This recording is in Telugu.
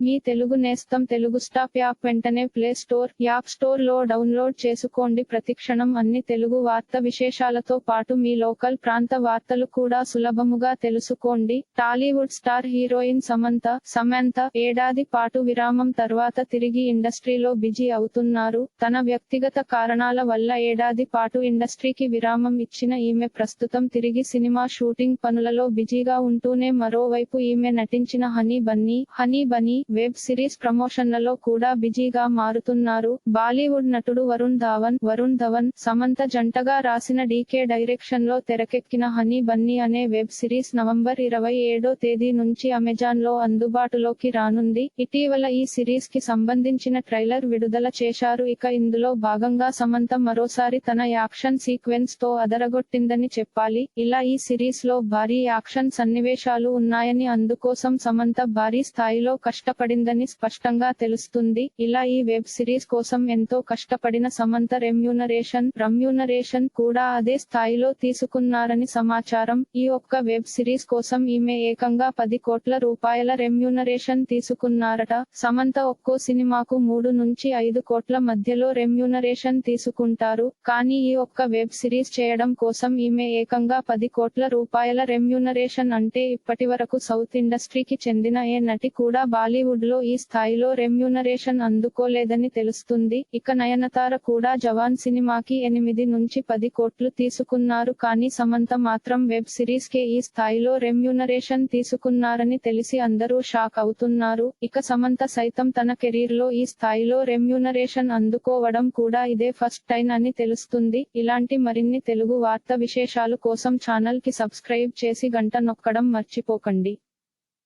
మీ తెలుగు నేస్తం తెలుగు స్టాప్ యాప్ వెంటనే ప్లే స్టోర్ యాప్ స్టోర్లో డౌన్లోడ్ చేసుకోండి. ప్రతిక్షణం అన్ని తెలుగు వార్త విశేషాలతో పాటు మీ లోకల్ ప్రాంత వార్తలు కూడా సులభముగా తెలుసుకోండి. Tollywood star heroine Samantha Samantha ఏడాది పాటు విరామం తర్వాత తిరిగి ఇండస్ట్రీలో బిజీ అవుతున్నారు. తన వ్యక్తిగత కారణాల వల్ల ఏడాది పాటు ఇండస్ట్రీకి విరామం ఇచ్చిన ఈమె ప్రస్తుతం తిరిగి సినిమా షూటింగ్ పనులలో బిజీగా ఉంటూనే మరోవైపు ఈమె నటించిన honey bunny honey bunny web series ప్రమోషన్లలో కూడా బిజీగా మారుతున్నారు. బాలీవుడ్ నటుడు వరుణ్ ధావన్ వరుణ్ ధవన్ సమంత జంటగా రాసిన డీకే డైరెక్షన్లో తెరకెక్కిన హనీ బన్నీ అనే వెబ్ సిరీస్ నవంబర్ ఇరవై ఏడో తేదీ నుంచి అమెజాన్లో అందుబాటులోకి రానుంది. ఇటీవల ఈ సిరీస్కి సంబంధించిన ట్రైలర్ విడుదల చేశారు. ఇక ఇందులో భాగంగా సమంత మరోసారి తన యాక్షన్ సీక్వెన్స్తో అదరగొట్టిందని చెప్పాలి. ఇలా ఈ సిరీస్లో భారీ యాక్షన్ సన్నివేశాలు ఉన్నాయని అందుకోసం సమంత భారీ స్థాయిలో కష్టపడిందని స్పష్టంగా తెలుస్తుంది. ఇలా ఈ వెబ్ సిరీస్ కోసం ఎంతో కష్టపడిన సమంత రెమ్యూనరేషన్ రమ్యూనరేషన్ కూడా అదే స్థాయిలో తీసుకున్నారని సమాచారం. ఈ ఒక్క వెబ్ సిరీస్ కోసం ఈమె ఏకంగా పది కోట్ల రూపాయల రెమ్యూనరేషన్ తీసుకున్నారట. సమంత ఒక్కో సినిమాకు మూడు నుంచి ఐదు కోట్ల మధ్యలో రెమ్యూనరేషన్ తీసుకుంటారు. కానీ ఈ ఒక్క వెబ్ సిరీస్ చేయడం కోసం ఈమె ఏకంగా పది కోట్ల రూపాయల రెమ్యూనరేషన్ అంటే ఇప్పటి వరకు సౌత్ ఇండస్ట్రీకి చెందిన ఏ నటి కూడా బాలీవుడ్ లో ఈ స్థాయిలో రెమ్యూనరేషన్ అందుకోలేదని తెలుస్తుంది. ఇక నయనతార కూడా జవాన్ సినిమాకి ఎనిమిది నుంచి పది కోట్లు తీసుకున్నారు కానీ సమంత మాత్రం వెబ్ సిరీస్ కే ఈ స్థాయిలో రెమ్యూనరేషన్ తీసుకున్నారని తెలిసి అందరూ షాక్ అవుతున్నారు. ఇక సమంత సైతం తన కెరీర్లో ఈ స్థాయిలో రెమ్యూనరేషన్ అందుకోవడం కూడా ఇదే ఫస్ట్ టైం అని తెలుస్తుంది. ఇలాంటి మరిన్ని తెలుగు వార్త విశేషాలు కోసం ఛానల్కి సబ్స్క్రైబ్ చేసి గంట నొక్కడం మర్చిపోకండి.